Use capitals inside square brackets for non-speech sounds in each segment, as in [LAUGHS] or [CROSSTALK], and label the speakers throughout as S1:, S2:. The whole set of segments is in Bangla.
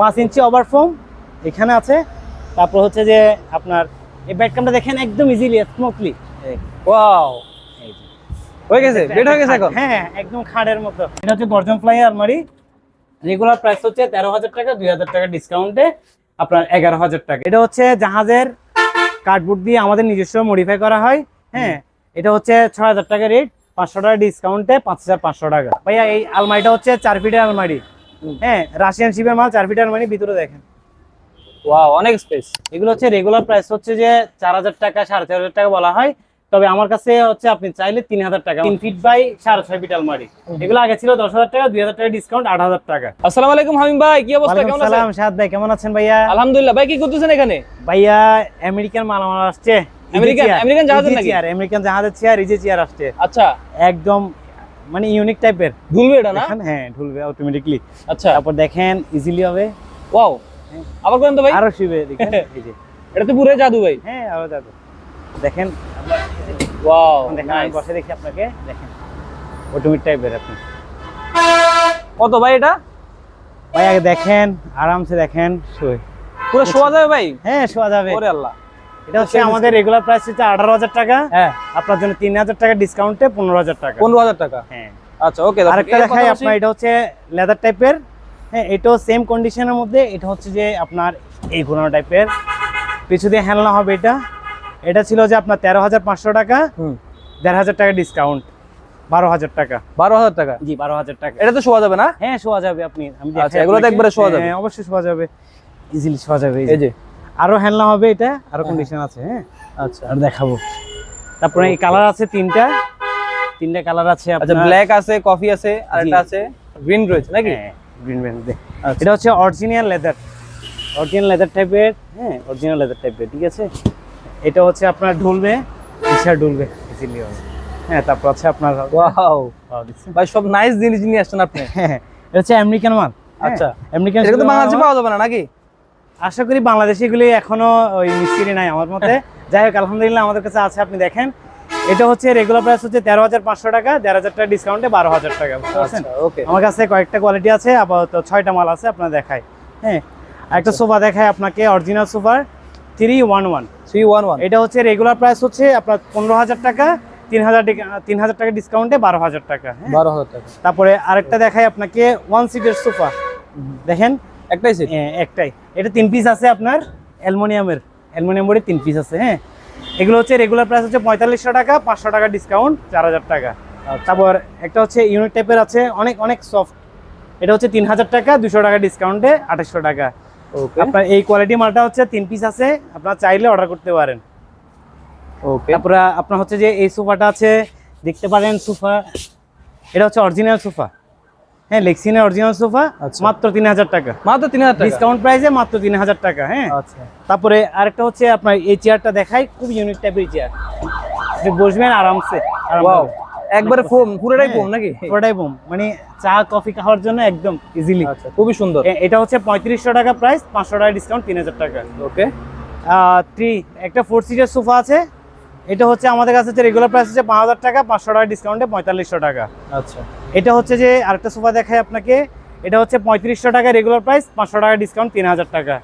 S1: পাঁচ ইঞ্চি ওভার ফোম এখানে আছে। তারপর হচ্ছে যে আপনার এই ব্যাটকামটা দেখেন একদম ইজিলি স্মুথলি
S2: ওয়াও হয়ে গেছে? বেড হয়ে গেছে এখন?
S1: হ্যাঁ একদম খাড়ের মতো। এটা হচ্ছে গর্জন ফ্লাই আলমারি। রেগুলার প্রাইস হচ্ছে তেরো হাজার টাকা দুই হাজার টাকা ডিসকাউন্টে আপনার এগারো হাজার টাকা। এটা হচ্ছে জাহাজের কার্ডবোর্ড দিয়ে আমাদের নিজস্ব মডিফাই করা হয়। হ্যাঁ এটা হচ্ছে ছয় হাজার টাকা রেট পাঁচশো টাকা ডিসকাউন্টে পাঁচ হাজার পাঁচশো টাকা। ভাইয়া এই আলমারিটা হচ্ছে চার ফিটের আলমারি। হ্যাঁ রাশিয়ান শিপের মাল চার ফিটের আলমারি ভিতরে দেখেন।
S2: ওয়াও অনেক স্পেস
S1: এগুলো হচ্ছে রেগুলার প্রাইস হচ্ছে যে চার হাজার টাকা সাড়ে চার হাজার টাকা বলা হয়। তবে আমার কাছে হচ্ছে আপনি চাইলে তিন হাজার টাকা তিন ফিট বাই সাড়ে ছয় ফিট আলমারি। এগুলো আগে ছিল দশ হাজার টাকা দুই হাজার টাকা ডিসকাউন্ট আট হাজার টাকা।
S2: আসসালামু আলাইকুম হামিম ভাই কি অবস্থা? কেমন আছেন?
S1: সালাম শাহাদ ভাই কেমন আছেন ভাইয়া?
S2: আলহামদুলিল্লাহ ভাই কি করতেছেন এখানে?
S1: ভাইয়া আমেরিকান মাল আমার আসছে
S2: আমেরিকান- আমেরিকান জাহাজের নাকি?
S1: আমেরিকান জাহাজের চেয়ার ইজি চেয়ার আসছে।
S2: আচ্ছা।
S1: একদম মানে ইউনিক টাইপের
S2: দুলবে এটা না?
S1: হ্যাঁ ঢুলবে অটোমেটিকলি
S2: আচ্ছা।
S1: তারপর দেখেন ইজিলি হবে।
S2: ওয়াও আবার করেন তো ভাই?
S1: আরও শিবে দেখেন [LAUGHS] এই যে।
S2: এটা তো পুরো জাদু ভাই।
S1: হ্যাঁ আরও যাবে দেখেন
S2: ওয়াও
S1: দেখেন আমি বসে দেখি আপনাকে। দেখেন অটোমেটিক টাইপের আপনি।
S2: কত ভাই এটা?
S1: ভাই আগে দেখেন আরামসে দেখেন শুয়ে।
S2: পুরো শোয়া যাবে ভাই?
S1: হ্যাঁ শোয়া যাবে।
S2: ওরে আল্লাহ।
S1: এটা হচ্ছে আমাদের রেগুলার প্রাইস হচ্ছে আঠারো হাজার টাকা।
S2: হ্যাঁ।
S1: আপনার জন্য তিন হাজার টাকা ডিসকাউন্টে পনেরো হাজার টাকা।
S2: পনেরো হাজার টাকা।
S1: হ্যাঁ।
S2: আচ্ছা ওকে
S1: আরেকটা দেখাই আপনার এটা হচ্ছে লেদার টাইপের হ্যাঁ এটাও সেম কন্ডিশনের মধ্যে। এটা হচ্ছে যে আপনার এই ঘোরানো টাইপের পিছু দিয়ে হ্যান্ডলা হবে এটা। এটা ছিল যে আপনার তেরো হাজার পাঁচশো টাকা।
S2: হুম।
S1: দেড় হাজার টাকা ডিসকাউন্ট বারো হাজার টাকা।
S2: বারো হাজার টাকা?
S1: জি বারো হাজার টাকা।
S2: এটা তো শোয়া যাবে না?
S1: হ্যাঁ শোয়া যাবে আপনি। আমি
S2: আচ্ছা, এগুলো একবারে শোয়া যাবে?
S1: হ্যাঁ অবশ্যই শোয়া যাবে। ইজিলি শোয়া যাবে এই যে। আরও হ্যান্ডলা হবে এটা আরও কন্ডিশন আছে হ্যাঁ।
S2: আচ্ছা।
S1: আর দেখাবো। তারপরে এই কালার আছে তিনটা। তিনটা কালার আছে
S2: আচ্ছা ব্ল্যাক আছে কফি আছে আর। একটা আছে গ্রিন রয়েছে নাকি?
S1: হ্যাঁ গ্রিন ব্যান্ড
S2: আচ্ছা।
S1: এটা হচ্ছে অরিজিনাল লেদার অরিজিনাল লেদার টাইপের হ্যাঁ অরিজিনাল লেদার টাইপের ঠিক আছে? এটা হচ্ছে আপনার ঢুলবে ইচ্ছা ঢুলবে ইজিলি হবে। হ্যাঁ তারপর আছে আপনার
S2: ওয়াও ভাই সব নাইস জিনিস নিয়ে আসছেন আপনি।
S1: হ্যাঁ এটা হচ্ছে আমেরিকান মাল
S2: আচ্ছা।
S1: আমেরিকান
S2: এটা তো বাংলাদেশে পাওয়া যাবে না নাকি?
S1: আশা করি বাংলাদেশে এগুলি এখনও ওই মিস্ত্রি নাই আমার মতে। যাই হোক আলহামদুলিল্লাহ আমাদের কাছে আছে আপনি দেখেন। এটা হচ্ছে রেগুলার প্রাইস হচ্ছে তেরো হাজার পাঁচশো টাকা দেড় হাজার টাকা ডিসকাউন্টে বারো হাজার টাকা বুঝতে পারছেন?
S2: আচ্ছা ওকে
S1: আমার কাছে কয়েকটা কোয়ালিটি আছে আপাতত ছয়টা মাল আছে আপনার দেখায় হ্যাঁ একটা সোফা দেখায় আপনাকে অরিজিনাল সোফার three one one
S2: three one one
S1: এটা হচ্ছে রেগুলার প্রাইস হচ্ছে আপনার পনেরো হাজার টাকা তিন হাজার তিন হাজার টাকা ডিসকাউন্টে বারো হাজার টাকা হ্যাঁ।
S2: বারো হাজার টাকা।
S1: তারপরে আরেকটা দেখায় আপনাকে ওয়ান সিটের সোফা। দেখেন
S2: একটাই সেট
S1: হ্যাঁ, একটাই। এটা তিন পিস আছে আপনার অ্যালমোনিয়ামের। অ্যালমোনিয়াম বোর্ডে তিন পিস আছে হ্যাঁ। এগুলো হচ্ছে রেগুলার প্রাইস হচ্ছে পঁয়তাল্লিশশো টাকা পাঁচশো টাকা ডিসকাউন্ট চার হাজার টাকা। তারপর একটা হচ্ছে ইউনিট টাইপের আছে অনেক অনেক সফট এটা হচ্ছে তিন হাজার টাকা দুশো টাকা ডিসকাউন্টে আঠাশশো টাকা।
S2: ওকে
S1: আপনার এই কোয়ালিটি মালটা হচ্ছে তিন পিস আছে আপনার চাইলে অর্ডার করতে পারেন।
S2: ওকে
S1: তারপরে আপনার হচ্ছে যে এই সোফাটা আছে দেখতে পারেন সোফা এটা হচ্ছে অরিজিনাল সোফা। হ্যাঁ লেক্সিনের অরিজিনাল সোফা। মাত্র তিন হাজার টাকা।
S2: মাত্র তিন হাজার
S1: ডিসকাউন্ট প্রাইসে মাত্র তিন হাজার টাকা হ্যাঁ।
S2: আচ্ছা।
S1: তারপরে আরেকটা হচ্ছে আপনার এই চেয়ারটা দেখাই খুব ইউনিক টাইপের চেয়ার আপনি বসবেন আরামসে আরাম
S2: একবারে ফোম পুরোটাই
S1: হ্যাঁ,
S2: ফোম নাকি?
S1: পুরোটাই বোম মানে চা কফি খাওয়ার জন্য একদম ইজিলি
S2: আচ্ছা খুবই সুন্দর।
S1: এটা হচ্ছে পঁয়ত্রিশশো টাকা প্রাইস পাঁচশো টাকা ডিসকাউন্ট তিন হাজার টাকা
S2: ওকে
S1: থ্রি একটা ফোর সিটের সোফা আছে। এটা হচ্ছে আমাদের কাছে রেগুলার প্রাইস হচ্ছে পাঁচ হাজার টাকা পাঁচশো টাকা ডিসকাউন্টে পঁয়তাল্লিশশো টাকা।
S2: আচ্ছা।
S1: এটা হচ্ছে যে আরেকটা সোফা দেখায় আপনাকে। এটা হচ্ছে পঁয়ত্রিশশো টাকা রেগুলার প্রাইস পাঁচশো টাকা ডিসকাউন্ট তিন হাজার টাকা।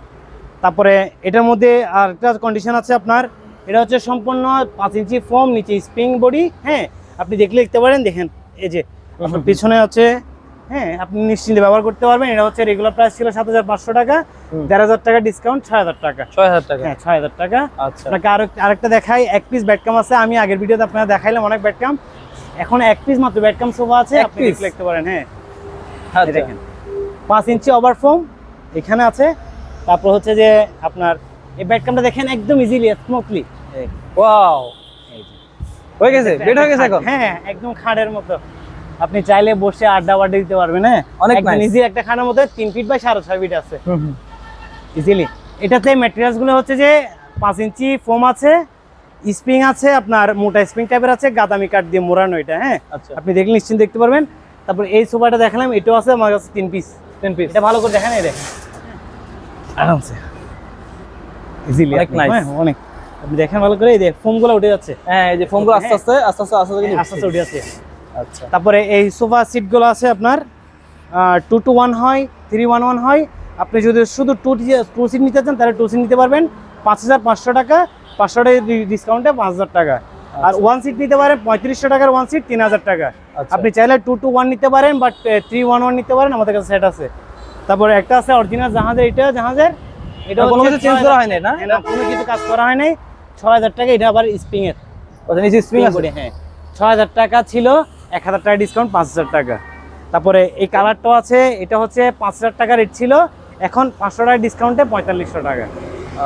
S1: তারপরে এটার মধ্যে আরেকটা কন্ডিশন আছে আপনার। এটা হচ্ছে সম্পূর্ণ পাঁচ ইঞ্চি ফোম নিচে স্প্রিং বডি হ্যাঁ? আপনি দেখলে দেখতে পারেন দেখেন এই যে আপনার পিছনে হচ্ছে হ্যাঁ আপনি নিশ্চিন্তে ব্যবহার করতে পারবেন। এটা হচ্ছে রেগুলার প্রাইস ছিল সাত হাজার পাঁচশো টাকা। দেড় হাজার টাকা ডিসকাউন্ট ছয় হাজার টাকা।
S2: ছয় হাজার টাকা।
S1: হ্যাঁ ছয় হাজার টাকা।
S2: আচ্ছা।
S1: আপনাকে আরও আরেকটা দেখাই এক পিস ব্যাটকাম আছে আমি আগের ভিডিওতে আপনারা দেখাইলাম অনেক ব্যাটকাম এখন এক পিস মাত্র ব্যাটকাম সোফা আছে আপনি দেখতে পারেন হ্যাঁ।
S2: আচ্ছা।
S1: দেখেন পাঁচ ইঞ্চি ওভার ফোম এখানে আছে। তারপর হচ্ছে যে আপনার এই ব্যাটকামটা দেখেন একদম ইজিলি স্মুথলি
S2: ওয়াও হয়ে গেছে? বেড হয়ে গেছে এখন?
S1: হ্যাঁ একদম খাড়ের মতো। আপনি চাইলে বসে আড্ডা বাড্ডা দিতে পারবেন হ্যাঁ।
S2: অনেক
S1: ইজি একটা খানার মধ্যে তিন ফিট বাই সাড়ে ছয় ফিট আছে। ইজিলি এটাতে ম্যাটেরিয়ালসগুলো হচ্ছে যে পাঁচ ইঞ্চি ফোম আছে স্প্রিং আছে আপনার মোটা স্প্রিং টাইপের আছে গাদামি কাঠ দিয়ে মোড়ানো এটা হ্যাঁ?
S2: আচ্ছা।
S1: আপনি দেখলে নিশ্চিন্ত দেখতে পারবেন। তারপর এই সোফাটা দেখালাম এটাও আছে আমার কাছে তিন পিস
S2: তিন পিস
S1: এটা ভালো করে দেখেন এই দেখেন। আরামসে। ইজিলি
S2: অনেক নাইস হ্যাঁ,
S1: অনেক। আপনি দেখেন ভালো করে এই দেখ ফোমগুলো উঠে যাচ্ছে।
S2: হ্যাঁ এই যে ফোমগুলো হ্যাঁ, আস্তে আস্তে আস্তে আস্তে আস্তে হ্যাঁ,
S1: আস্তে আস্তে উঠে যাচ্ছে।
S2: আচ্ছা।
S1: তারপরে এই সোফা সিটগুলো আছে আপনার টু টু ওয়ান হয় থ্রি ওয়ান ওয়ান হয়। আপনি যদি শুধু টু টু সিট নিতে চান তাহলে টু সিট নিতে পারবেন। পাঁচ হাজার পাঁচশো টাকা পাঁচশো টাকা ডিসকাউন্টে পাঁচ হাজার টাকা। আর ওয়ান সিট নিতে পারেন পঁয়ত্রিশশো টাকার ওয়ান সিট তিন হাজার টাকা।
S2: আচ্ছা।
S1: আপনি চাইলে টু টু ওয়ান নিতে পারেন বাট থ্রি ওয়ান ওয়ান নিতে পারেন আমাদের কাছে সেট আছে। তারপরে একটা আছে অরিজিনাল জাহাজের এটা জাহাজের
S2: এটা কোনো কিছু চেঞ্জ করা হয় না? না
S1: কোনো কিছু কাজ করা হয় নাই। ছয় হাজার টাকা এটা আবার স্প্রিং এর
S2: ওটা নিচে স্প্রিং আছে?
S1: করে হ্যাঁ। ছয় হাজার টাকা ছিল এক হাজার টাকা ডিসকাউন্ট পাঁচ হাজার টাকা। তারপরে এই কালারটাও আছে এটা হচ্ছে পাঁচ হাজার টাকা রেট ছিল এখন পাঁচশো টাকা ডিসকাউন্টে পঁয়তাল্লিশশো টাকা।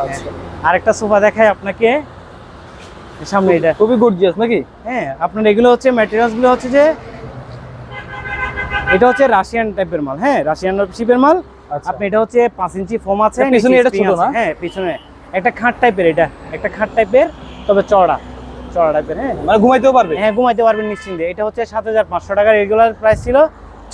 S2: আচ্ছা।
S1: আরেকটা সোফা দেখাই আপনাকে। সামনে এটা।
S2: খুবই গর্জিয়াস নাকি?
S1: হ্যাঁ আপনার এগুলো হচ্ছে ম্যাটেরিয়ালসগুলো হচ্ছে যে এটা হচ্ছে রাশিয়ান টাইপের মাল। হ্যাঁ রাশিয়ান শিপের মাল।
S2: আচ্ছা।
S1: আপনি এটা হচ্ছে পাঁচ ইঞ্চি ফোম আছে
S2: পিছনে এটা ছোট না?
S1: হ্যাঁ পিছনে। একটা খাট টাইপের এটা। একটা খাট টাইপের তবে চড়া চড়া টাইপের হ্যাঁ।
S2: মানে ঘুমাইতেও পারবে?
S1: হ্যাঁ ঘুমাইতে পারবেন নিশ্চিন্তে। এটা হচ্ছে সাত হাজার পাঁচশো টাকার রেগুলার প্রাইস ছিল।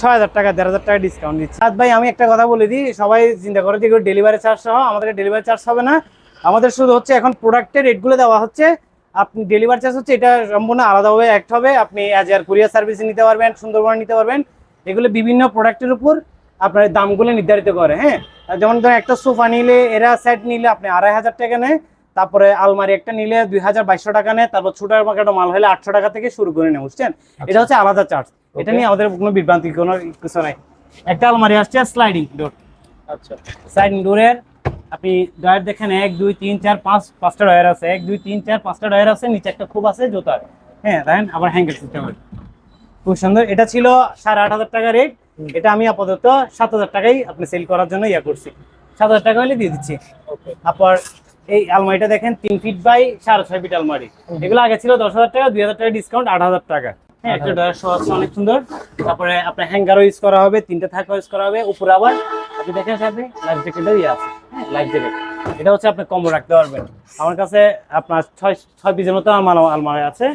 S1: ছয় হাজার টাকা দেড় হাজার টাকা ডিসকাউন্ট দিচ্ছে সাত ভাই আমি একটা কথা বলে দিই। সবাই চিন্তা করে যে ডেলিভারি চার্জ সহ আমাদের ডেলিভারি চার্জ হবে না। আমাদের শুধু হচ্ছে এখন প্রোডাক্টের রেটগুলো দেওয়া হচ্ছে। আপনি ডেলিভারি চার্জ হচ্ছে এটা সম্পূর্ণ আলাদাভাবে অ্যাক্ট হবে। আপনি অ্যাজ এয়ার কুরিয়ার সার্ভিস নিতে পারবেন সুন্দরবন নিতে পারবেন। এগুলো বিভিন্ন প্রোডাক্টের উপর আপনার দামগুলো নির্ধারিত করে হ্যাঁ? যেমন ধরেন একটা সোফা নিলে এরা সেট নিলে আপনি আড়াই হাজার টাকা নেয়। তারপরে আলমারি একটা নিলে দুই হাজার বাইশশো টাকা নেয়। তারপর ছোট একটা মাল হলে আটশো টাকা থেকে শুরু করে নেয় বুঝছেন? এটা হচ্ছে আলাদা চার্জ এটা নিয়ে আমাদের কোনো বিভ্রান্তি কোনো কিছু নাই। একটা আলমারি আসছে স্লাইডিং ডোর
S2: আচ্ছা।
S1: স্লাইডিং ডোরের আপনি ডয়ার দেখেন এক দুই তিন চার পাঁচ পাঁচটা ডয়ার আছে। এক দুই তিন চার পাঁচটা ডয়ার আছে নিচে একটা খুব আছে জোতার হ্যাঁ দেখেন আবার হ্যাঙ্গার সিস্টেম খুব সুন্দর। এটা ছিল সাড়ে আট হাজার টাকা রেট এটা আমি আপাতত সাত হাজার টাকাই আপনি সেল করার জন্য ইয়া করছি। সাত হাজার টাকা হলে দিয়ে দিচ্ছি। তারপর এই আলমারিটা দেখেন তিন ফিট বাই সাড়ে ছয় ফিট আলমারি। এগুলো আগে ছিল দশ হাজার টাকা দুই হাজার টাকা ডিসকাউন্ট আট হাজার টাকা। হ্যাঁ একটা ডয়ার শো আছে অনেক সুন্দর। তারপরে আপনার হ্যাঙ্গারও ইউজ করা হবে তিনটে থাকা ইউজ করা হবে উপরে আবার আপনি দেখেন সাথে লাইফ জ্যাকেটও ইয়ে আছে। লাইফ জ্যাকেট এটা হচ্ছে আপনি কম্বো রাখতে পারবেন। আমার কাছে আপনার ছয় ছয় পিসের মতো আমার আলমারি আছে।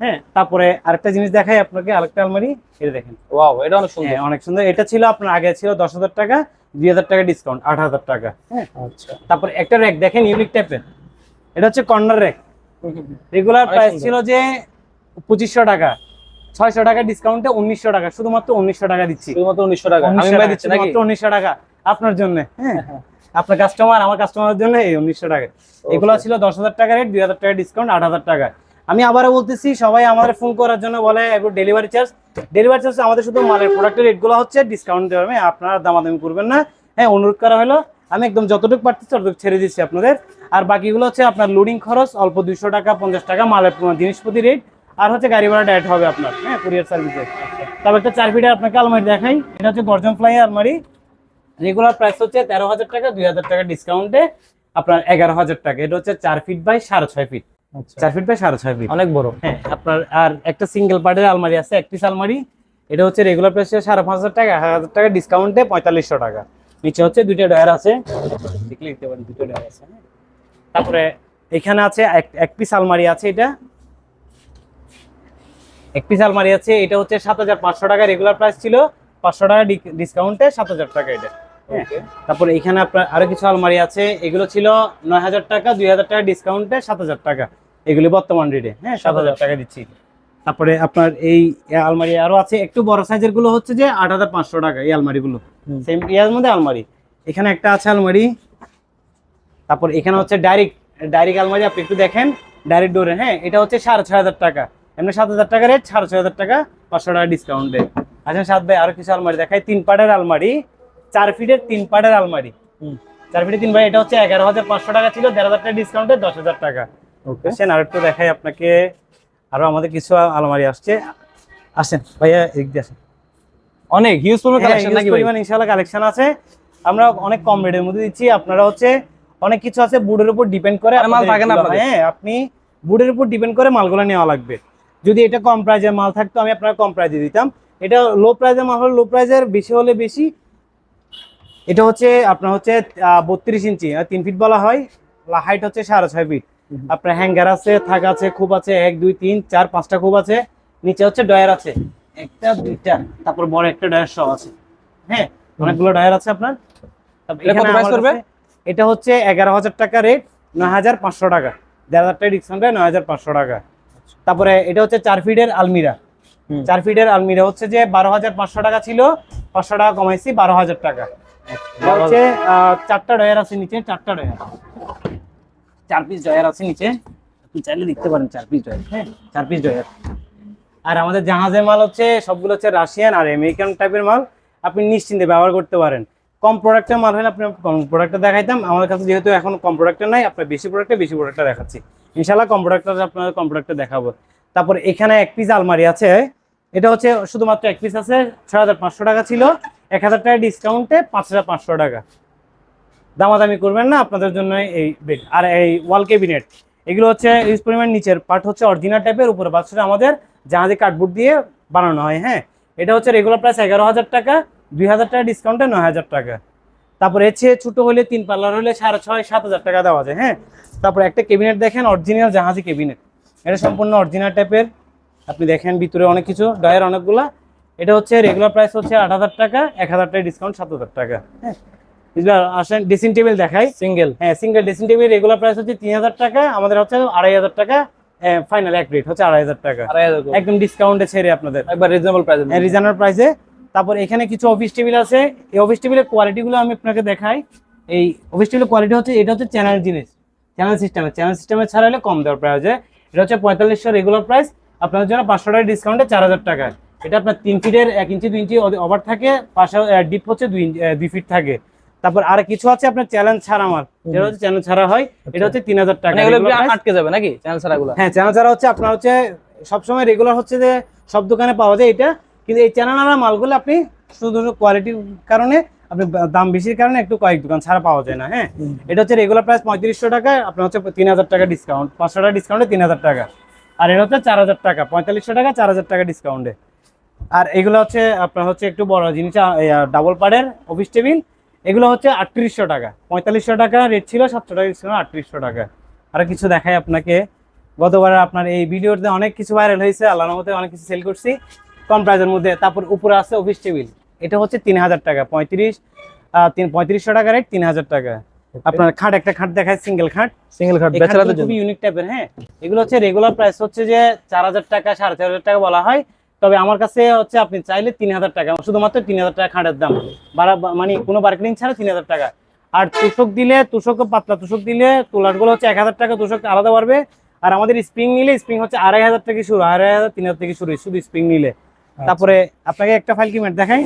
S1: হ্যাঁ তারপরে আরেকটা জিনিস দেখাই আপনাকে আরেকটা আলমারি। এটা দেখেন।
S2: ওয়াও এটা অনেক সুন্দর।
S1: হ্যাঁ অনেক সুন্দর। এটা ছিল আপনার আগে ছিল দশ হাজার টাকা দুই হাজার টাকা ডিসকাউন্ট আট হাজার টাকা। হ্যাঁ
S2: আচ্ছা।
S1: তারপর একটা র্যাক দেখেন ইউনিক টাইপের এটা হচ্ছে কর্নার র্যাক রেগুলার প্রাইস ছিল যে পঁচিশশো টাকা। ছয়শো টাকা ডিসকাউন্টে উনিশশো টাকা শুধুমাত্র উনিশশো টাকা দিচ্ছি।
S2: শুধুমাত্র উনিশশো টাকা। আমি ভাই
S1: টাকা,
S2: দিচ্ছি নাকি?
S1: উনিশশো টাকা। আপনার জন্য হ্যাঁ? আপনার কাস্টমার আমার কাস্টমারের জন্য এই উনিশশো টাকা। এগুলো ছিল দশ হাজার টাকা রেট দুই হাজার টাকা ডিসকাউন্ট আট হাজার টাকা। আমি আবারও বলতেছি সবাই আমাদের ফোন করার জন্য বলে একটু ডেলিভারি চার্জ ডেলিভারি চার্জ আমাদের শুধু মালের প্রোডাক্টের রেটগুলো হচ্ছে ডিসকাউন্ট দেওয়া হবে আপনারা দামাদামি করবেন না। হ্যাঁ অনুরোধ করা হলো আমি একদম যতটুকু পারছি ততটুকু ছেড়ে দিচ্ছি আপনাদের। আর বাকিগুলো হচ্ছে আপনার লোডিং খরচ অল্প দুইশো টাকা পঞ্চাশ টাকা মালের জিনিসপত্র রেট আর হচ্ছে গাড়ি ভাড়া ডাইরেক্ট হবে আপনার হ্যাঁ কুরিয়ার সার্ভিসে তবে একটা চার ফিটে আপনাকে আলমারি দেখাই এটা হচ্ছে গর্জন ফ্লাই আলমারি। রেগুলার প্রাইস হচ্ছে তেরো হাজার টাকা দুই হাজার টাকা ডিসকাউন্টে আপনার এগারো হাজার টাকা। এটা হচ্ছে চার ফিট বাই সাড়ে ছয় ফিট।
S2: আচ্ছা।
S1: চার ফিট বাই সাড়ে ছয় ফিট।
S2: অনেক বড়।
S1: হ্যাঁ আপনার আর একটা সিঙ্গেল পার্টের আলমারি আছে এক পিস আলমারি। এটা হচ্ছে রেগুলার প্রাইস সাড়ে পাঁচ হাজার টাকা এক হাজার টাকা ডিসকাউন্টে পঁয়তাল্লিশশো টাকা। নিচে হচ্ছে দুইটা ডয়ার আছে। দেখলে দেখতে পারেন দুটো ডয়ার আছে হ্যাঁ। তারপরে এখানে আছে এক- এক পিস আলমারি আছে এটা। এক পিস আলমারি আছে এটা হচ্ছে সাত হাজার পাঁচশো টাকা রেগুলার প্রাইস ছিল পাঁচশো টাকা ডিসকাউন্টে সাত হাজার টাকা এটা। হ্যাঁ তারপরে এখানে আপনার আরও কিছু আলমারি আছে এগুলো ছিল নয় হাজার টাকা দুই হাজার টাকা ডিসকাউন্টে সাত হাজার টাকা এগুলি বর্তমান রেটে হ্যাঁ সাত হাজার টাকা। দিচ্ছি। তারপরে আপনার এই আলমারি আরও আছে একটু বড় সাইজেরগুলো হচ্ছে যে আট হাজার পাঁচশো টাকা এই আলমারিগুলো। সেম ইয়ার মধ্যে আলমারি। এখানে একটা আছে আলমারি। তারপর এখানে হচ্ছে ডাইরেক্ট ডাইরেক্ট আলমারি আপনি একটু দেখেন ডাইরেক্ট ডোরে হ্যাঁ এটা হচ্ছে সাড়ে ছয় হাজার টাকা। এমনি সাত হাজার টাকা রেট সাড়ে ছয় হাজার টাকা পাঁচশো টাকা ডিসকাউন্টে আচ্ছা সাত ভাই আরও কিছু আলমারি দেখাই। তিন পাটের আলমারি চার ফিটের তিন পাটের আলমারি।
S2: হুম।
S1: চার ফিটের তিন পাট এটা হচ্ছে এগারো হাজার পাঁচশো টাকা ছিল দেড় হাজার টাকা ডিসকাউন্টে দশ হাজার টাকা।
S2: ওকে।
S1: আসেন আর একটু দেখাই আপনাকে। আরও আমাদের কিছু আলমারি আসছে। আসেন ভাইয়া এদিক দিয়ে আসেন।
S2: অনেক হিউজ পরিমাণ
S1: হ্যাঁ,
S2: ভাই?
S1: ইনশাআল্লাহ কালেকশন আছে। আমরা অনেক কম রেটের মধ্যে দিচ্ছি। আপনারা হচ্ছে অনেক কিছু আছে বুডের উপর ডিপেন্ড করে
S2: মাল থাকে না
S1: হ্যাঁ আপনি বুডের উপর ডিপেন্ড করে মালগুলো নেওয়া লাগবে। যদি এটা কম প্রাইজের মাল থাকতো আমি আপনার কম প্রাইজে দিতাম। এটা লো প্রাইজের মাল হলে লো প্রাইজের বেশি হলে বেশি। এটা হচ্ছে আপনার হচ্ছে বত্রিশ ইঞ্চি। তিন ফিট বলা হয় হাইট হচ্ছে সাড়ে ছয় ফিট আপনার হ্যাঙ্গার আছে থাক আছে খুব আছে এক দুই তিন চার পাঁচটা খুব আছে। নিচে হচ্ছে ডয়ার আছে। একটা দুইটা তারপর বড় একটা ডয়ার সব আছে। হ্যাঁ? অনেকগুলো ডয়ার আছে আপনার।
S2: এটা
S1: হচ্ছে এগারো হাজার টাকা রেট নয় হাজার পাঁচশো টাকা। দেড় হাজার টাকা ডিসকাউন্ট নয় হাজার পাঁচশো টাকা। তারপরে এটা হচ্ছে চার ফিটের আলমিরা। চার ফিটের আলমিরা হচ্ছে যে বারো হাজার পাঁচশো টাকা ছিল পাঁচশো টাকা কমাইছি বারো হাজার টাকা। হচ্ছে চারটা ডয়ার আছে নিচে চারটা ডয়ার চার পিস ডয়ার আছে নিচে। আপনি চাইলে দেখতে পারেন চার পিস ডয়ার হ্যাঁ চার পিস ডয়ার আর আমাদের জাহাজের মাল হচ্ছে সবগুলো হচ্ছে রাশিয়ান আর আমেরিকান টাইপের মাল। আপনি নিশ্চিন্তে ব্যবহার করতে পারেন। কম প্রোডাক্টের মাল হলে আপনি কম প্রোডাক্টটা দেখাইতাম। আমাদের কাছে যেহেতু এখন কম প্রোডাক্টের নাই আপনার বেশি প্রোডাক্টে বেশি প্রোডাক্টটা দেখাচ্ছি। ইনশাল্লাহ কম প্রোডাক্টটা আপনার কম প্রোডাক্টটা দেখাবো। তারপর এখানে এক পিস আলমারি আছে। এটা হচ্ছে শুধুমাত্র এক পিস আছে, ছয় হাজার পাঁচশো টাকা ছিল। এক হাজার টাকা ডিসকাউন্টে পাঁচ হাজার পাঁচশো টাকা। দামাদামি করবেন না, আপনাদের জন্য এই বেড আর এই ওয়াল ক্যাবিনেট এগুলো হচ্ছে ইউজ পরিমাণ নিচের। পার্ট হচ্ছে অরিজিনাল টাইপের উপরে বাক্সটা আমাদের জাহাজে কার্ডবোর্ড দিয়ে বানানো হয় হ্যাঁ? এটা হচ্ছে রেগুলার প্রাইস এগারো হাজার টাকা, দুই হাজার টাকা ডিসকাউন্টে নয় হাজার টাকা। তারপর এর চেয়ে ছোটো হলে তিন পাল্লার হলে সাড়ে ছয় সাত হাজার টাকা দেওয়া যায় হ্যাঁ? তারপর একটা ক্যাবিনেট দেখেন অরিজিনাল জাহাজি ক্যাবিনেট এটা সম্পূর্ণ অরিজিনাল টাইপের আপনি দেখেন ভিতরে অনেক কিছু ডয়ের অনেকগুলা। এটা হচ্ছে রেগুলার প্রাইস হচ্ছে আট হাজার টাকা এক হাজার টাকা ডিসকাউন্ট সাত হাজার টাকা হ্যাঁ? আসেন ড্রেসিং টেবিল দেখাই।
S2: সিঙ্গেল
S1: হ্যাঁ single dressing table regular price হচ্ছে তিন হাজার টাকা আমাদের হচ্ছে আড়াই হাজার টাকা ফাইনাল এক রেট হচ্ছে আড়াই হাজার টাকা। একদম ডিসকাউন্টে ছেড়ে আপনাদের।
S2: একবার রিজনেবল প্রাইস
S1: রিজনাল প্রাইসে তারপর এখানে কিছু অফিস টেবিল আছে। এই অফিস টেবিলের কোয়ালিটিগুলো আমি আপনাকে দেখাই। এই অফিস টেবিলের কোয়ালিটি হচ্ছে এটা হচ্ছে চ্যানেল জিনিস। চ্যানেল সিস্টেমে চ্যানেল সিস্টেমে ছাড়া হলে কম দেওয়ার প্রাইসে এটা হচ্ছে পঁয়তাল্লিশশো রেগুলার প্রাইস আপনাদের জন্য পাঁচশো টাকা ডিসকাউন্টে চার হাজার টাকা। এটা আপনার তিন ফিটের এক ইঞ্চি দুই ইঞ্চি ওভার থাকে। পাশে ডিপ হচ্ছে দুই ইঞ্চি- দুই ফিট থাকে। তারপর আর কিছু আছে আপনার চ্যালেঞ্জ ছাড়া আমার। যেটা হচ্ছে চ্যানেল ছাড়া হয়। এটা হচ্ছে তিন হাজার টাকা
S2: মানে। আটকে যাবে নাকি চ্যানেল ছাড়াগুলো?
S1: হ্যাঁ চ্যানেল ছাড়া হচ্ছে আপনার হচ্ছে সবসময় রেগুলার হচ্ছে যে সব দোকানে পাওয়া যায় এটা। কিন্তু এই আনা মালগুলো আপনি শুধু কোয়ালিটির কারণে আপনি দাম বেশির কারণে একটু কয়েক দোকান ছাড়া পাওয়া যায় না হ্যাঁ? এটা হচ্ছে রেগুলার প্রাইস পঁয়ত্রিশশো টাকা আপনার হচ্ছে তিন হাজার টাকা ডিসকাউন্ট পাঁচশো টাকা ডিসকাউন্টে তিন হাজার টাকা। আর এটা হচ্ছে চার হাজার টাকা পঁয়তাল্লিশশো টাকা চার হাজার টাকা ডিসকাউন্টে আর এগুলো হচ্ছে আপনার হচ্ছে একটু বড় জিনিস ডাবল পাড়ের অফিস টেবিল এগুলো হচ্ছে আটত্রিশশো টাকা। পঁয়তাল্লিশশো টাকা রেট ছিল সাতশো টাকা ছিল আটত্রিশশো টাকা। আর কিছু দেখায় আপনাকে। গতবার আপনার এই ভিডিওতে অনেক কিছু ভাইরাল হয়েছে আল্লাহর মধ্যে অনেক কিছু সেল করছি। কম প্রাইসের মধ্যে তারপর উপরে আছে অফিস টেবিল এটা হচ্ছে তিন হাজার টাকা পঁয়ত্রিশ তিন পঁয়ত্রিশশো টাকা রেট তিন হাজার টাকা আপনার খাট একটা খাট দেখায় সিঙ্গেল খাট।
S2: সিঙ্গেল খাট
S1: খুবই ইউনিক টাইপের হ্যাঁ? এগুলো হচ্ছে রেগুলার প্রাইস হচ্ছে যে চার হাজার টাকা সাড়ে চার হাজার টাকা বলা হয়। তবে আমার কাছে হচ্ছে আপনি চাইলে তিন হাজার টাকা শুধুমাত্র তিন হাজার টাকা খাটের দাম। মানে কোনো মার্কেটিং ছাড়া তিন হাজার টাকা। আর তুষক দিলে তুষক পাতলা তুষক দিলে তোলারগুলো হচ্ছে এক হাজার টাকা তুষক আলাদা পারবে আর আমাদের স্প্রিং নিলে স্প্রিং হচ্ছে আড়াই হাজার থেকে শুরু আড়াই হাজার তিন হাজার থেকে শুরু শুধু স্প্রিং নিলে। তারপরে আপনাকে একটা ফাইল কিমেট দেখাই?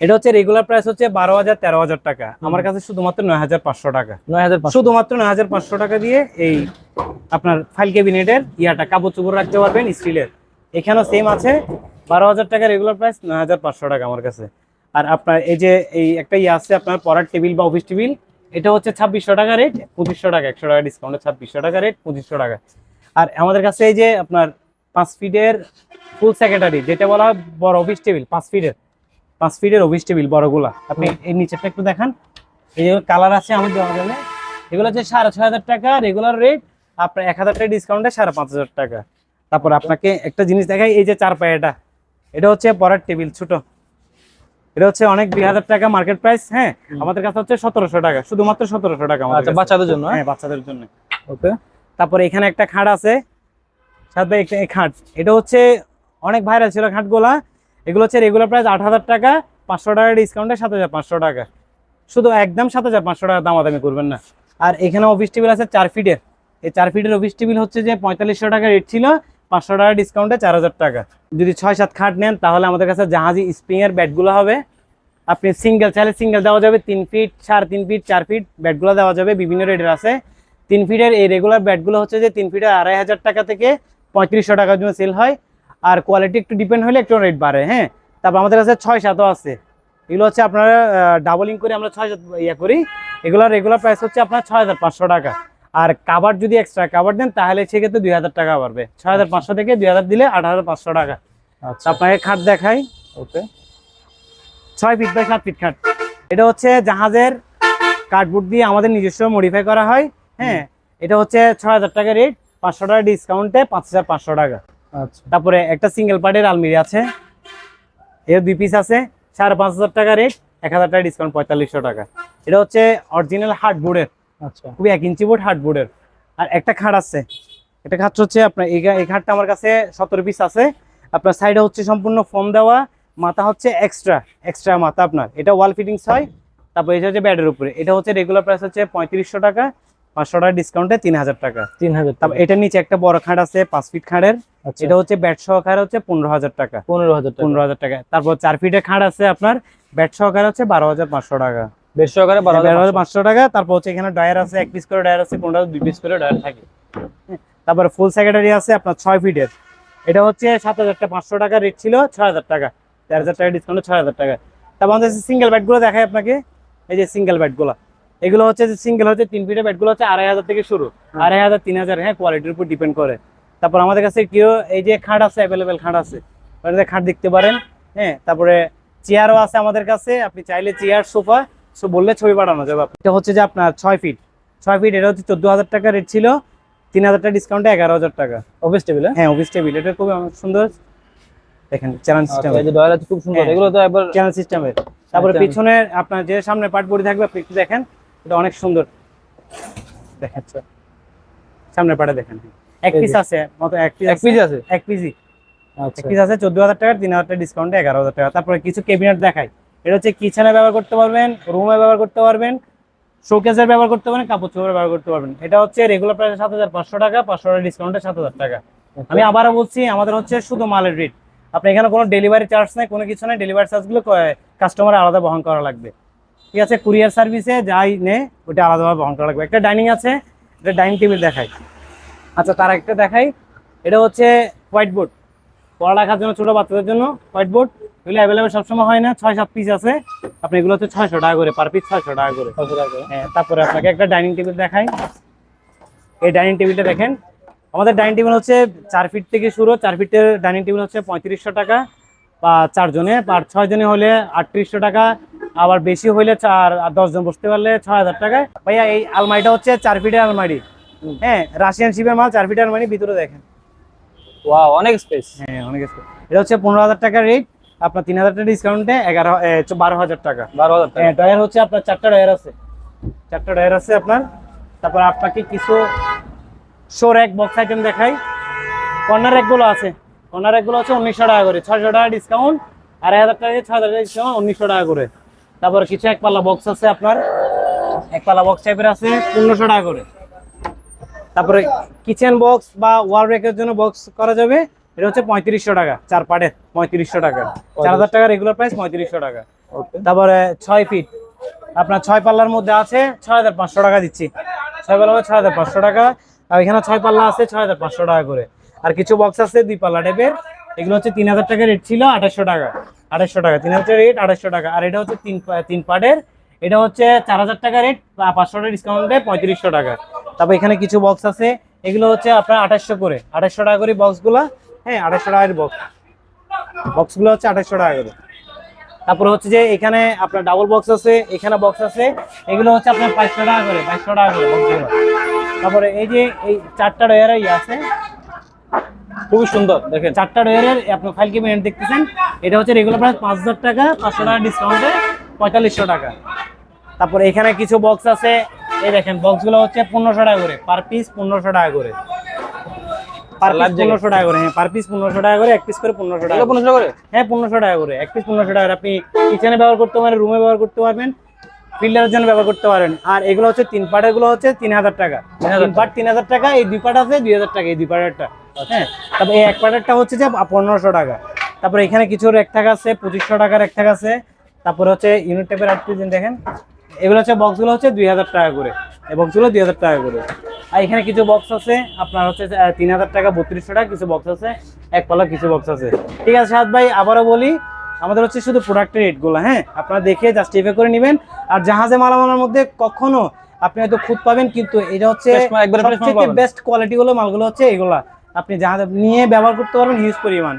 S1: এটা হচ্ছে রেগুলার প্রাইস হচ্ছে বারো হাজার তেরো হাজার টাকা। আমার কাছে শুধুমাত্র নয় হাজার পাঁচশো টাকা।
S2: নয় হাজার পাঁচশো।
S1: শুধুমাত্র নয় হাজার পাঁচশো টাকা দিয়ে এই আপনার ফাইল ক্যাবিনেটের ইয়াটা কাপড় চোপড় রাখতে পারবেন স্টিলের এখানেও সেম আছে। বারো হাজার টাকা রেগুলার প্রাইস নয় হাজার পাঁচশো টাকা আমার কাছে। আর আপনার এই যে এই একটা ইয়ে আছে আপনার পড়ার টেবিল বা অফিস টেবিল এটা হচ্ছে ছাব্বিশশো টাকা রেট পঁচিশশো টাকা একশো টাকা ডিসকাউন্টে ছাব্বিশশো টাকা রেট পঁচিশশো টাকা। আর আমাদের কাছে এই যে আপনার পাঁচ ফিটের ফুল সেক্রেটারি যেটা বলা হয় বড় অফিস টেবিল পাঁচ ফিটের পাঁচ ফিটের অফিস টেবিল বড়গুলা। আপনি এই নিচেরটা একটু দেখান। এই যে কালার আছে আমাদের দোকানে এগুলো হচ্ছে সাড়ে ছয় হাজার টাকা রেগুলার রেট আপনার এক হাজার টাকা ডিসকাউন্টে সাড়ে পাঁচ হাজার টাকা। তারপর আপনাকে একটা জিনিস দেখাই এই যে চার পায়েটা এটা হচ্ছে পড়ার টেবিল ছোট। এটা হচ্ছে অনেক দুই হাজার টাকা মার্কেট প্রাইস হ্যাঁ? আমাদের কাছে হচ্ছে সতেরোশো টাকা শুধুমাত্র সতেরোশো টাকা আমাদের
S2: আচ্ছা বাচ্চাদের জন্য
S1: হ্যাঁ? বাচ্চাদের জন্য।
S2: ওকে।
S1: তারপরে এখানে একটা খাট আছে। সাথে একটা খাট এটা হচ্ছে অনেক ভাইরাল ছিল খাটগুলা এগুলো হচ্ছে রেগুলার প্রাইস আট হাজার টাকা, পাঁচশো টাকা ডিসকাউন্টে সাত হাজার পাঁচশো টাকা। শুধু একদম সাত হাজার পাঁচশো টাকা দামাদামি করবেন না। আর এখানে অফিস টেবিল আছে চার ফিটের এই চার ফিটের অফিস টেবিল হচ্ছে যে পঁয়তাল্লিশশো টাকা রেট ছিল, পাঁচশো টাকা ডিসকাউন্টে চার হাজার টাকা। যদি ছয় সাত খাট নেন, তাহলে আমাদের কাছে জাহাজি স্প্রিংয়ের ব্যাটগুলো হবে। আপনি সিঙ্গেল চাইলে সিঙ্গেল দেওয়া যাবে, তিন ফিট সাড়ে তিন ফিট চার ফিট ব্যাটগুলো দেওয়া যাবে, বিভিন্ন রেটের আছে। তিন ফিটের এই রেগুলার ব্যাটগুলো হচ্ছে যে তিন ফিটের আড়াই হাজার টাকা থেকে পঁয়ত্রিশশো টাকার জন্য সেল হয়। আর কোয়ালিটি একটু ডিপেন্ড হলে একটু রেট বাড়ে হ্যাঁ? তারপর আমাদের কাছে ছয় সাতও আছে। এগুলো হচ্ছে আপনারা ডাবলিং করে আমরা ছয় সাত ইয়ে করি। এগুলোর রেগুলার প্রাইস হচ্ছে আপনার ছয় হাজার পাঁচশো টাকা। আর কাবার যদি এক্সট্রা কাবার দেন তাহলে সেক্ষেত্রে দুই হাজার টাকা বাড়বে। ছয় হাজার পাঁচশো থেকে দুই হাজার দিলে আট হাজার পাঁচশো টাকা।
S2: আচ্ছা।
S1: আপনাকে খাট দেখাই।
S2: ওকে।
S1: ছয় ফিট বাই সাত ফিট খাট। এটা হচ্ছে জাহাজের কার্ডবোর্ড দিয়ে আমাদের নিজস্ব মডিফাই করা হয় হ্যাঁ? এটা হচ্ছে ছয় হাজার টাকা রেট পাঁচশো টাকা ডিসকাউন্টে পাঁচ হাজার পাঁচশো টাকা। তারপরে একটা সিঙ্গেল পার্টের আলমিরি আছে। এর দুই পিস আছে সাড়ে পাঁচ হাজার টাকা রেট এক হাজার টাকা ডিসকাউন্ট পঁয়তাল্লিশশো টাকা। এটা হচ্ছে অরিজিনাল হার্ডবোর্ডের
S2: আচ্ছা।
S1: খুবই এক ইঞ্চি বোর্ড হার্ডবোর্ডের আর একটা খাট আছে। একটা খাট হচ্ছে আপনার এই খাটটা আমার কাছে সতেরো পিস আছে। আপনার সাইডে হচ্ছে সম্পূর্ণ ফোম দেওয়া মাথা হচ্ছে এক্সট্রা এক্সট্রা মাথা আপনার। এটা ওয়াল ফিটিংস হয় তারপর এটা হচ্ছে ব্যাডের উপরে। এটা হচ্ছে রেগুলার প্রাইস হচ্ছে পঁয়ত্রিশশো টাকা। পাঁচশো টাকা ডিসকাউন্টে তিন হাজার টাকা।
S2: তিন হাজার
S1: তারপর এটার নিচে একটা বড় খাট আছে পাঁচ ফিট খাটের।
S2: আচ্ছা।
S1: এটা হচ্ছে ব্যাট সহকারে হচ্ছে পনেরো হাজার টাকা।
S2: পনেরো হাজার
S1: পনেরো হাজার টাকা। তারপর চার ফিটের খাট আছে আপনার ব্যাট সহকারে হচ্ছে বারো হাজার পাঁচশো টাকা।
S2: বারো হাজার
S1: হাজার পাঁচশো। টাকা তারপর হচ্ছে এখানে ডয়ার আছে এক পিস করে ডয়ার আছে কোনটা দুই পিস করে ডয়ার থাকে। হ্যাঁ, তারপরে ফুল সেক্রেটারি আছে আপনার ছয় ফিটের এটা হচ্ছে সাত হাজার টাকা পাঁচশো টাকা রেট ছিল ছয় হাজার টাকা। চার হাজার টাকা ডিসকাউন্ট ছয় হাজার টাকা। তারপর আমাদের সিঙ্গেল ব্যাটগুলো দেখায় আপনাকে এই যে সিঙ্গেল ব্যাটগুলো এগুলো হচ্ছে যে সিঙ্গেল হচ্ছে তিন ফিটের ব্যাটগুলো হচ্ছে আড়াই হাজার থেকে শুরু। আড়াই হাজার তিন হাজার হ্যাঁ কোয়ালিটির উপর ডিপেন্ড করে। তারপর আমাদের কাছে কেউ এই যে খাট আছে অ্যাভেলেবেল খাট আছে। খাট দেখতে পারেন হ্যাঁ তারপরে চেয়ারও আছে আমাদের কাছে। আপনি চাইলে চেয়ার সোফা সো বললে ছবি পাঠানো যাবে। এটা হচ্ছে যে আপনার ছয় ফিট ছয় ফিট এটা হচ্ছে চোদ্দ হাজার টাকা রেট ছিল। তিন হাজার টাকা ডিসকাউন্টে এগারো হাজার টাকা।
S2: অফিস টেবিল
S1: হ্যাঁ অফিস টেবিল এটা খুবই সুন্দর। দেখেন চ্যানেল সিস্টেম
S2: এই যে ডয়ার আছে খুব সুন্দর।
S1: হ্যাঁ।
S2: এগুলো তো একবার
S1: চ্যানেল সিস্টেমের তারপরে পিছনে আপনার যে সামনে পার্ট বডি থাকবে আপনি একটু দেখেন। এটা অনেক সুন্দর। দেখেন সামনে পাটে দেখেন। এক পিস আছে মতো এক পিস
S2: এক পিস আছে?
S1: এক পিসই
S2: আচ্ছা।
S1: পিস আছে চোদ্দ হাজার টাকা তিন হাজার টাকা ডিসকাউন্টে এগারো হাজার টাকা। তারপরে কিছু ক্যাবিনেট দেখাই। এটা হচ্ছে কিচেনে ব্যবহার করতে পারবেন রুমে ব্যবহার করতে পারবেন শোকেসের ব্যবহার করতে পারবেন কাপড় চোপড়ে ব্যবহার করতে পারবেন। এটা হচ্ছে রেগুলার প্রাইস সাত হাজার পাঁচশো টাকা পাঁচশো টাকা ডিসকাউন্টে সাত হাজার টাকা। আমি আবারও বলছি আমাদের হচ্ছে শুধু মালের রেট আপনি এখানে কোনো ডেলিভারি চার্জ নেই কোনো কিছু নেই। ডেলিভারি চার্জগুলো কাস্টমার আলাদা বহন করা লাগবে। ঠিক আছে কুরিয়ার সার্ভিসে যাই নে ওটা আলাদাভাবে বহন করা লাগবে। একটা ডাইনিং আছে এটা ডাইনিং টেবিল দেখাই। আচ্ছা তার একটা দেখাই। এটা হচ্ছে হোয়াইট বোর্ড। পড়ালেখার জন্য ছোট বাচ্চাদের জন্য হোয়াইট বোর্ড। এগুলো অ্যাভেলেবেল সবসময় হয় না ছয় সাত পিস আছে। আপনি এগুলো হচ্ছে ছয়শো টাকা করে পার পিস ছয়শো টাকা করে।
S2: ছয়শো টাকা করে।
S1: হ্যাঁ তারপরে আপনাকে একটা ডাইনিং টেবিল দেখাই। এই ডাইনিং টেবিলটা দেখেন। আমাদের ডাইনিং টেবিল হচ্ছে চার ফিট থেকে শুরু চার ফিটের ডাইনিং টেবিল হচ্ছে পঁয়ত্রিশশো টাকা। বা চারজনে আর ছয় জনে হলে আটত্রিশশো টাকা। আবার বেশি হলে চার আর দশজন বসতে পারলে ছয় হাজার টাকায়। ভাইয়া এই আলমারিটা হচ্ছে চার ফিটের আলমারি। হ্যাঁ রাশিয়ান শিপের মাল চার ফিটের আলমারি ভিতরে দেখেন।
S2: ওয়াও অনেক স্পেস
S1: হ্যাঁ অনেক স্পেস এটা হচ্ছে পনেরো হাজার টাকার রেট আপনার তিন হাজার টাকা ডিসকাউন্টে এগারো বারো হাজার টাকা।
S2: বারো হাজার টাকা।
S1: হ্যাঁ ডয়ার হচ্ছে আপনার চারটা ডয়ার আছে। চারটা ডয়ার আছে আপনার। তারপর আপনাকে কিছু শো র্যাক বক্স আইটেম দেখাই। কর্নার একগুলো আছে। কর্নার একগুলো হচ্ছে উনিশশো টাকা করে। ছয়শো টাকা ডিসকাউন্ট আড়াই হাজার টাকা ছয় হাজার টাকা ডিসকাউন্ট উনিশশো টাকা করে। তারপর কিছু এক পাল্লা বক্স আছে আপনার। এক পাল্লা বক্স টাইপের আছে পনেরোশো টাকা করে। তারপরে কিচেন বক্স বা ওয়াল র্যাকের জন্য বক্স করা যাবে এটা হচ্ছে পঁয়ত্রিশশো টাকা চার পাটের পঁয়ত্রিশশো টাকা। চার হাজার টাকা রেগুলার প্রাইস পঁয়ত্রিশশো টাকা। তারপরে ছয় ফিট আপনার ছয় পাল্লার মধ্যে আছে ছয় হাজার পাঁচশো টাকা দিচ্ছি। ছয় পাল্লা ছয় হাজার পাঁচশো টাকা আর এখানে ছয় পাল্লা আছে ছয় হাজার পাঁচশো টাকা করে। আর কিছু বক্স আছে দুই পাল্লা টাইপের এগুলো হচ্ছে তিন হাজার টাকা রেট ছিল আঠাশশো টাকা আঠাশশো টাকা। তিন হাজার রেট আঠাশশো টাকা। আর এটা হচ্ছে তিন তিন পার্টের এটা হচ্ছে চার হাজার টাকা রেট পাঁচশো টাকা ডিসকাউন্টে পঁয়ত্রিশশো টাকা। তারপর এখানে কিছু বক্স আছে, এগুলো হচ্ছে আপনার আঠাশশো করে। আঠাশশো টাকা করে বক্সগুলো হ্যাঁ আঠাশশো টাকার বক্স বক্সগুলো হচ্ছে আঠাশশো টাকা করে। তারপরে হচ্ছে যে এখানে আপনার ডাবল বক্স আছে, এখানে বক্স আছে, এগুলো হচ্ছে আপনার পাঁচশো টাকা করে, বাইশশো টাকা করে বক্সগুলো তারপরে এই যে এই চারটা ডয়ার ইয়ে আছে
S2: খুবই সুন্দর দেখেন।
S1: চারটা ডয়ারের আপনার ফাইল কেবিনেট দেখতেছেন। এটা হচ্ছে রেগুলার প্রাইস পাঁচ হাজার টাকা পাঁচশো টাকা ডিসকাউন্টে পঁয়তাল্লিশশো টাকা। তারপর এখানে কিছু বক্স আছে। এই দেখেন বক্সগুলো হচ্ছে পনেরোশো টাকা করে। পার পিস পনেরোশো টাকা করে। Per piece. পনেরোশো টাকা করে হ্যাঁ পার পিস পনেরোশো টাকা করে এক পিস করে পনেরোশো টাকা।
S2: পনেরোশো করে?
S1: হ্যাঁ পনেরোশো টাকা করে। এক পিস পনেরোশো টাকা। আপনি কিচেনে ব্যবহার করতে পারেন রুমে ব্যবহার করতে পারবেন ফিল্টারের জন্য ব্যবহার করতে পারেন। আর এগুলো হচ্ছে তিন পার্টেরগুলো হচ্ছে তিন হাজার টাকা। তিন পার্ট তিন হাজার টাকা এই দুই পার্ট আছে দুই হাজার টাকা এই দুই পার্টেরটা হ্যাঁ তারপর এই এক হচ্ছে যে পনেরোশো টাকা। তারপরে এখানে কিছু এক টাকা আছে পঁচিশশো টাকার এক টাকা আছে। তারপরে হচ্ছে ইউনিট টাইপের দেখেন এগুলো হচ্ছে বক্সগুলো হচ্ছে দুই হাজার টাকা করে। এই বক্সগুলো দুই হাজার টাকা করে। আর এখানে কিছু বক্স আছে আপনার হচ্ছে তিন হাজার টাকা বত্রিশশো টাকা কিছু বক্স আছে এক পাল্লা কিছু বক্স আছে। ঠিক আছে সাদ ভাই আবারও বলি আমাদের হচ্ছে শুধু প্রোডাক্টের রেটগুলো হ্যাঁ? আপনারা দেখে জাস্টিফাই করে নেবেন। আর জাহাজে মালামালের মধ্যে কখনো আপনি হয়তো খুদ পাবেন কিন্তু এটা হচ্ছে বেস্ট কোয়ালিটি গুলো মালগুলো হচ্ছে এগুলা। আপনি জাহাজে নিয়ে ব্যবহার করতে পারবেন হিউজ পরিমাণ।